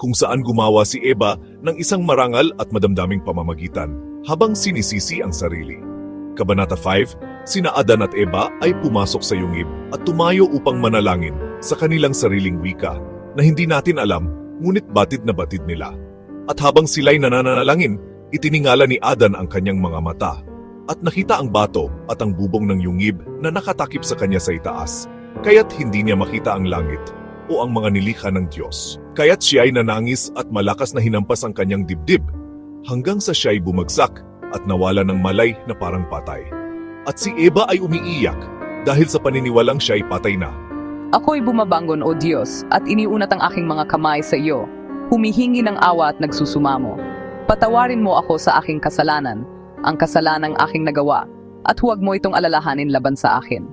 kung saan gumawa si Eva ng isang marangal at madamdaming pamamagitan habang sinisisi ang sarili. Kabanata 5, sina Adan at Eva ay pumasok sa yungib at tumayo upang manalangin sa kanilang sariling wika na hindi natin alam ngunit batid na batid nila. At habang sila'y nananalangin, itiningala ni Adan ang kanyang mga mata at nakita ang bato at ang bubong ng yungib na nakatakip sa kanya sa itaas, kaya't hindi niya makita ang langit o ang mga nilikha ng Diyos. Kaya't siya ay nanangis at malakas na hinampas ang kanyang dibdib hanggang sa siya ay bumagsak at nawala ng malay na parang patay. At si Eva ay umiiyak dahil sa paniniwalang siya ay patay na. Ako'y bumabangon, O Diyos, at iniunat ang aking mga kamay sa iyo. Humihingi ng awa at nagsusumamo. Patawarin mo ako sa aking kasalanan, ang kasalanang aking nagawa, at huwag mo itong alalahanin laban sa akin.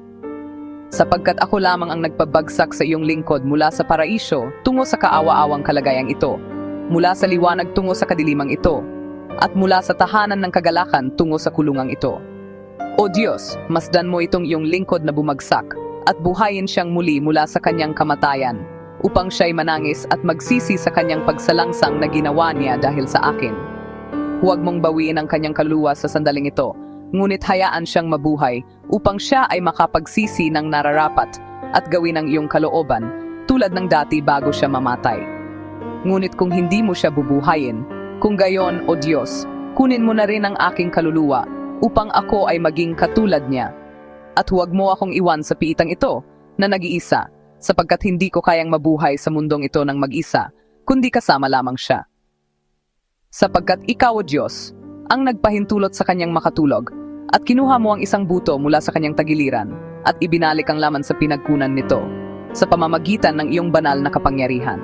Sapagkat ako lamang ang nagpabagsak sa iyong lingkod mula sa paraiso tungo sa kaawa-awang kalagayang ito, mula sa liwanag tungo sa kadilimang ito, at mula sa tahanan ng kagalakan tungo sa kulungang ito. O Diyos, masdan mo itong iyong lingkod na bumagsak, at buhayin siyang muli mula sa kanyang kamatayan, upang siya'y manangis at magsisi sa kanyang pagsalangsang na ginawa niya dahil sa akin. Huwag mong bawiin ang kanyang kaluwa sa sandaling ito, ngunit hayaan siyang mabuhay upang siya ay makapagsisi ng nararapat at gawin ang iyong kalooban tulad ng dati bago siya mamatay. Ngunit kung hindi mo siya bubuhayin, kung gayon, O Diyos, kunin mo na rin ang aking kaluluwa upang ako ay maging katulad niya. At huwag mo akong iwan sa piitang ito na nag-iisa, sapagkat hindi ko kayang mabuhay sa mundong ito ng mag-isa, kundi kasama lamang siya. Sapagkat ikaw, O Diyos, ang nagpahintulot sa kanyang makatulog, at kinuha mo ang isang buto mula sa kanyang tagiliran, at ibinalik ang laman sa pinagkunan nito, sa pamamagitan ng iyong banal na kapangyarihan.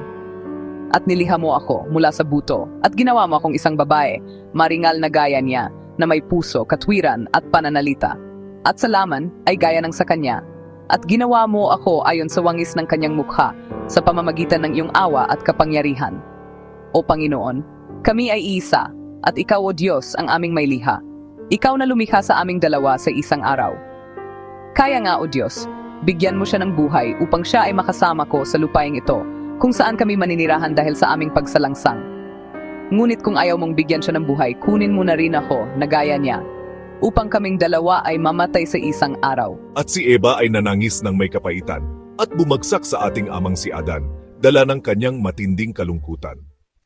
At niliha mo ako mula sa buto, at ginawa mo akong isang babae, maringal na gaya niya, na may puso, katwiran, at pananalita. At sa laman ay gaya ng sa kanya, at ginawa mo ako ayon sa wangis ng kanyang mukha, sa pamamagitan ng iyong awa at kapangyarihan. O Panginoon, kami ay isa, at ikaw o Diyos ang aming may liha. Ikaw na lumikha sa aming dalawa sa isang araw. Kaya nga o Diyos, bigyan mo siya ng buhay upang siya ay makasama ko sa lupaing ito, kung saan kami maninirahan dahil sa aming pagsalangsang. Ngunit kung ayaw mong bigyan siya ng buhay, kunin mo na rin ako na gaya niya, upang kaming dalawa ay mamatay sa isang araw. At si Eva ay nanangis ng may kapaitan at bumagsak sa ating amang si Adan, dala ng kanyang matinding kalungkutan.